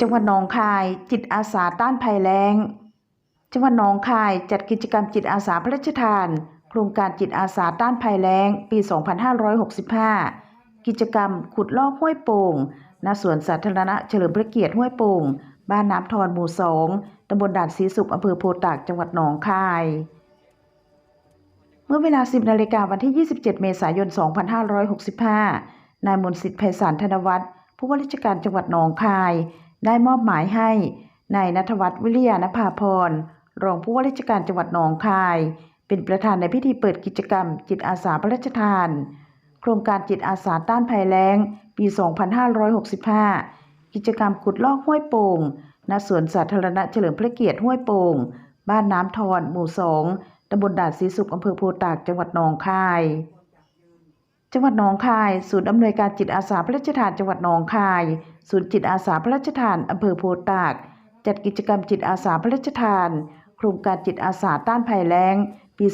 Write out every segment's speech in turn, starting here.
จังหวัดหนองคายจิตอาสาต้านภัยแล้ง จังหวัดหนองคายจัดกิจกรรมจิตอาสาพระราชทาน โครงการจิตอาสาต้านภัยแล้ง ปี 2565 กิจกรรมขุดลอกห้วยโป่งณสวนสาธารณะเฉลิมพระเกียรติห้วยโป่ง บ้านน้ำทอนหมู่2ตำบลด่านศรีสุขอำเภอโพตากจังหวัดหนองคาย เมื่อเวลา 10นาฬิกาวันที่ 27 เมษายน 2565 นายมนสิทธิ์ไพศาลธนวัฒน์ผู้ว่าราชการจังหวัดหนองคาย ได้มอบหมายให้นายนัทวัฒน์วิริยานภาพรรองผู้ว่าราชการจังหวัดหนองคาย เป็นประธานในพิธีเปิดกิจกรรม จิตอาสาพระราชทาน โครงการจิตอาสาต้านภัยแล้ง ปี 2565 กิจกรรมขุดลอกห้วยโป่งณสวนสาธารณะเฉลิมพระเกียรติห้วยโป่ง บ้านน้ำทอน หมู่2ตำบลด่านศรีสุขอำเภอโพตาก จังหวัดหนองคาย จังหวัดหนองคาย ศูนย์อำนวยการจิตอาสาพระราชทานจังหวัดหนองคาย ศูนย์จิตอาสาพระราชทานอำเภอโพตาก จัดกิจกรรมจิตอาสาพระราชทาน โครงการจิตอาสาต้านภัยแล้ง ปี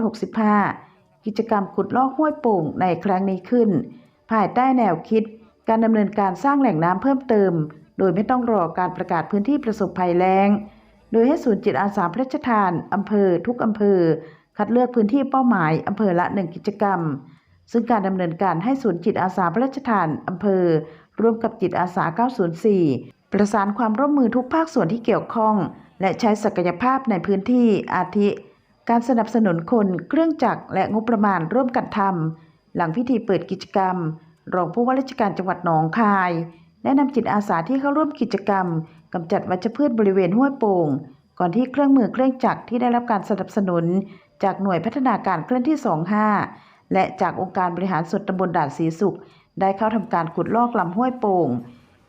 2565 กิจกรรมขุดลอกห้วยโป่งในครั้งนี้ขึ้น ภายใต้แนวคิด การดำเนินการสร้างแหล่งน้ำเพิ่มเติม โดยไม่ต้องรอการประกาศพื้นที่ประสบภัยแล้ง โดยให้ศูนย์จิตอาสาพระราชทานอำเภอทุกอำเภอ คัดเลือกพื้นที่เป้าหมายอำเภอละหนึ่งกิจกรรม ซึ่งการดำเนินการให้ศูนย์จิตอาสาพระราชทานอำเภอ ร่วมกับจิตอาสา 904 ประสานความร่วมมือทุกภาคส่วนที่เกี่ยวข้อง และใช้ศักยภาพในพื้นที่อาทิ การสนับสนุนคนเครื่องจักรและงบประมาณร่วมกันทำหลังพิธีเปิดกิจกรรม รองผู้ว่าราชการจังหวัดหนองคายแนะนำจิตอาสาที่เข้าร่วมกิจกรรมกำจัดวัชพืชบริเวณห้วยโป่ง ก่อนที่เครื่องมือเครื่องจักรที่ได้รับการสนับสนุน จากหน่วยพัฒนาการเคลื่อนที่ 25 และจากองค์การบริหารส่วนตำบลด่านศรีสุข ได้เข้าทำการขุดลอกลำห้วยโป่ง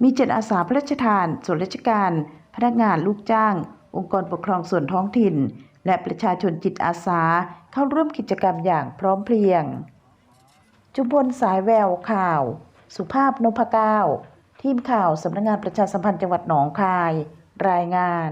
มีเจิตอาสาพระราชทาน ส่วนราชการ พนักงานลูกจ้าง องค์กรปกครองส่วนท้องถิ่น และประชาชนจิตอาสาเข้าร่วมกิจกรรมอย่างพร้อมเพรียง จุมพลสายแววข่าว สุภาพนพเก้า ทีมข่าวสำนักงานประชาสัมพันธ์จังหวัดหนองคาย รายงาน